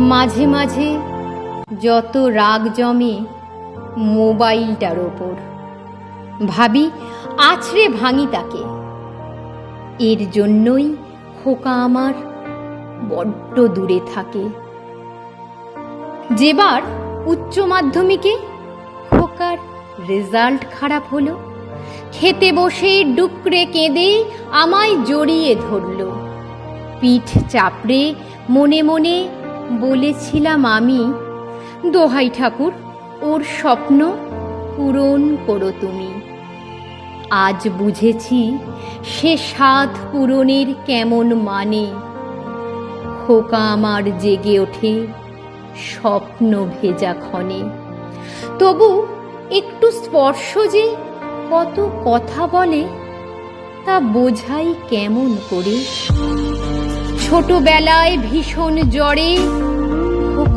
মাঝে মাঝে যত রাগ জমে মোবাইলটার ওপর। ভাবি, আছড়ে ভাঙি তাকে। এর জন্যই খোকা আমার বড্ড দূরে থাকে। যেবার উচ্চ মাধ্যমিকে খোকার রেজাল্ট খারাপ হলো, খেতে বসে ডুকরে কেঁদে আমায় জড়িয়ে ধরল। পিঠ চাপড়ে মনে মনে বলেছিলাম আমি, দোহাই ঠাকুর, ওর স্বপ্ন পূরণ করো তুমি। আজ বুঝেছি সে সাধ পূরণের কেমন মানে। খোকা আমার জেগে ওঠে স্বপ্ন ভেজা ক্ষণে। তবু একটু স্পর্শ যে কত কথা বলে, তা বোঝাই কেমন করে? ছোটবেলায় ভীষণ জ্বরে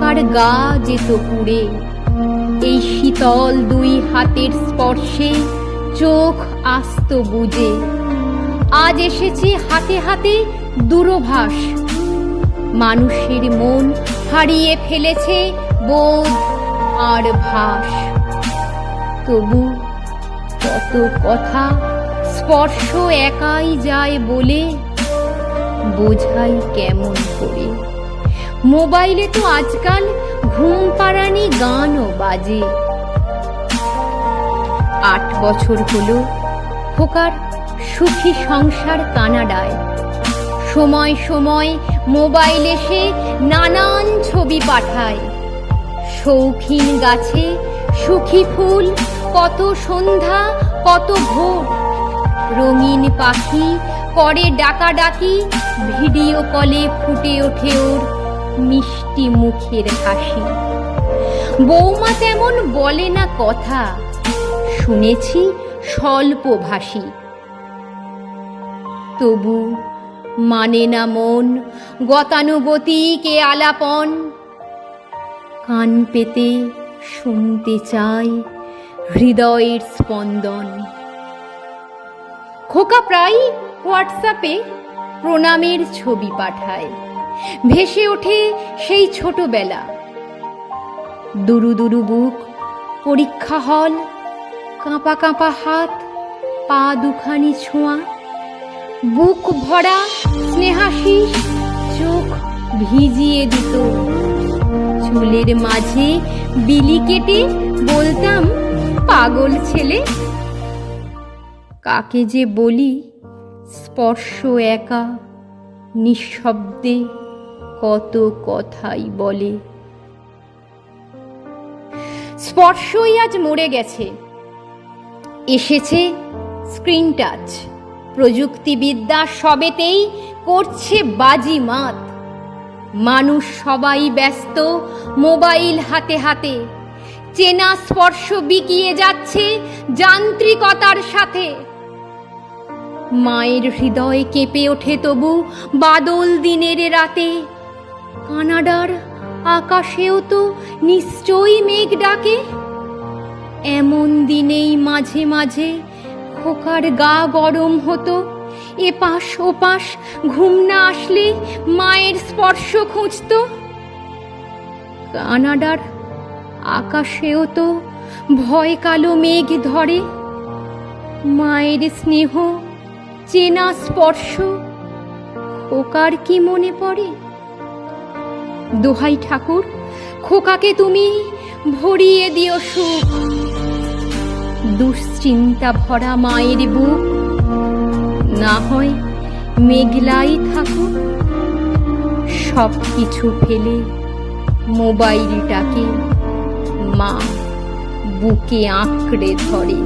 খোকার গা যেত পুড়ে। এই শীতল দুই হাতের স্পর্শে চোখ আস্ত বুঝে আজ এসেছে হাতে হাতে দূরভাষ। মানুষের মন হারিয়ে ফেলেছে বোধ আর ভাস তবু কত কথা স্পর্শ একাই যায় বলে, বোঝাই কেমন করে? মোবাইলে তো আজকাল ঘুম পাড়ানি গানও বাজে। আট বছর হলো খোকার সুখী সংসার কানাডায়। সময় সময় মোবাইল এসে নানান ছবি পাঠায়। শৌখিন গাছে সুখী ফুল, কত সন্ধ্যা, কত ভোর। রঙিন পাখি করে ডাকাডাকি, ভিডিও কলে ফুটে ওঠে ওর মিষ্টি মুখের হাসি। বৌমা তেমন বলে না কথা, শুনেছি স্বল্পভাষী তবু মানে না মন গতানুগতিক এ আলাপন। কান পেতে শুনতে চাই হৃদয়ের স্পন্দন। খোকা প্রায় হোয়াটসঅ্যাপে প্রণামের ছবি পাঠায়। ভেসে ওঠে সেই ছোটবেলা। দুরু দুরু বুক, পরীক্ষা হল, কাঁপা কাঁপা হাত, পা দুখানি ছোঁয়া। বুক ভরা স্নেহাশিস চোখ ভিজিয়ে দিত। চুলের মাঝে বিলি কেটে বলতাম, পাগল ছেলে, কাকে যে বলি, স্পর্শ একা, নিঃশব্দে। কত কথাই বলে। স্পর্শই আজ মরে গেছে। এসেছে স্ক্রিন টাচ। প্রযুক্তিবিদ্যা সবেতেই করছে বাজি মাত। মানুষ সবাই ব্যস্ত মোবাইল হাতে হাতে। চেনা স্পর্শ বিকিয়ে যাচ্ছে যান্ত্রিকতার সাথে। মায়ের হৃদয় কেঁপে ওঠে তবু বাদল দিনের রাতে। কানাডার আকাশেও তো নিশ্চয়ই মেঘ ডাকে। এমন দিনেই মাঝে মাঝে খোকার গা গরম হতো। এপাশ ওপাশ ঘুম না আসলে মায়ের স্পর্শ খুঁজত। কানাডার আকাশেও তো ভয় কালো মেঘ ধরে। মায়ের স্নেহ, চেনা স্পর্শ খোকার কি মনে পড়ে? দোহাই ঠাকুর, খোকাকে তুমি ভরিয়ে দিও সুখ। দুশ্চিন্তা ভরা মায়ের বুক, না হয় মেঘলাই থাকুক। সব কিছু ফেলে মোবাইলটাকে মা বুকে আঁকড়ে ধরে।